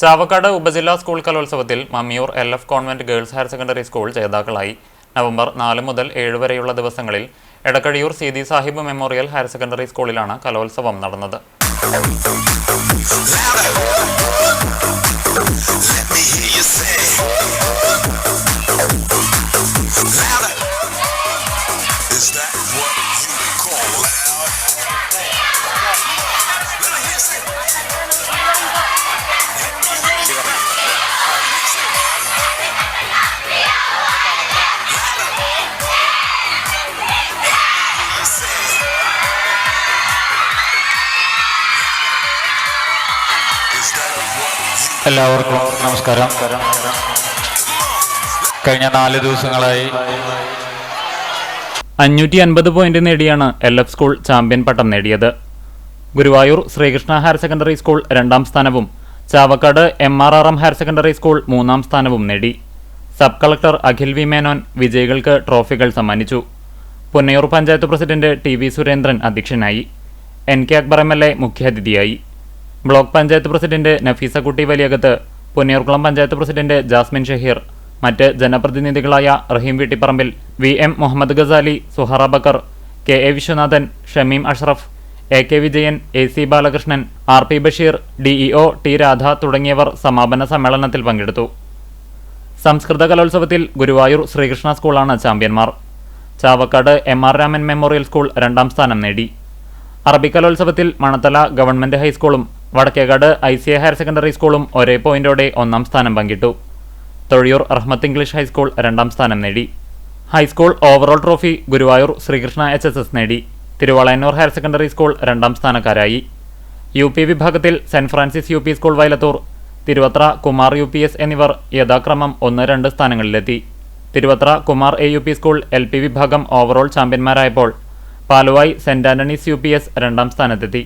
ചാവക്കാട് ഉപജില്ലാ സ്കൂൾ കലോത്സവത്തിൽ Mammiyur L F convent girls higher secondary school ജേതാക്കളായി. നവംബർ നാല് മുതൽ ഏഴ് വരെയുള്ള ദിവസങ്ങളിൽ Edakkazhiyur Seethi Sahib memorial higher secondary സ്കൂളിലാണ് കലോത്സവം നടന്നത്. എല്ലാവർക്കും നമസ്കാരം. കഴിഞ്ഞ നാല് ദിവസങ്ങളായി അഞ്ഞൂറ്റി അൻപത് പോയിന്റ് നേടിയാണ് എൽ എഫ് സ്കൂൾ ചാമ്പ്യൻ പട്ടം നേടിയത്. Guruvayur Sreekrishna higher secondary school രണ്ടാം സ്ഥാനവും Chavakkad M R R M higher secondary school മൂന്നാം സ്ഥാനവും നേടി. Sub collector Akhil V Menon വിജയികൾക്ക് ട്രോഫികൾ സമ്മാനിച്ചു. Punnayur panchayat president T V Surendran അധ്യക്ഷനായി. N K Akbar M L A മുഖ്യാതിഥിയായി. Block panchayat president Nafeesa Kutty Valiyakath Punnayurkulam panchayat president Jasmin Shaheer മറ്റ് ജനപ്രതിനിധികളായ Raheem Veettiparambil V M Muhammad Gazali Suhara Bakkar K A Viswanathan Shameem Ashraf A K Vijayan A C Balakrishnan R P Basheer DEO T Radha തുടങ്ങിയവർ സമാപന സമ്മേളനത്തിൽ പങ്കെടുത്തു. സംസ്കൃത കലോത്സവത്തിൽ ഗുരുവായൂർ ശ്രീകൃഷ്ണ സ്കൂളാണ് ചാമ്പ്യന്മാർ. Chavakkad M R Raman memorial school രണ്ടാം സ്ഥാനം നേടി. അറബി കലോത്സവത്തിൽ Manathala government ഹൈസ്കൂളും Vadakkekad I C A higher secondary സ്കൂളും ഒരേ പോയിന്റോടെ ഒന്നാം സ്ഥാനം പങ്കിട്ടു. തൊഴിയൂർ റഹ്മത്ത് ഇംഗ്ലീഷ് ഹൈസ്കൂൾ രണ്ടാം സ്ഥാനം നേടി. High school overall trophy Guruvayur Sreekrishna H S S നേടി. തിരുവളയന്നൂർ ഹയർ സെക്കൻഡറി സ്കൂൾ രണ്ടാം സ്ഥാനക്കാരായി. യു പി വിഭാഗത്തിൽ saint Francis U P school Vayalathur Thiruvathra Kumar U P S എന്നിവർ യഥാക്രമം ഒന്ന് രണ്ട് സ്ഥാനങ്ങളിലെത്തി. Thiruvathra Kumar A U P school L P വിഭാഗം overall ചാമ്പ്യന്മാരായപ്പോൾ Paluvai saint Antony's U P S രണ്ടാം സ്ഥാനത്തെത്തി.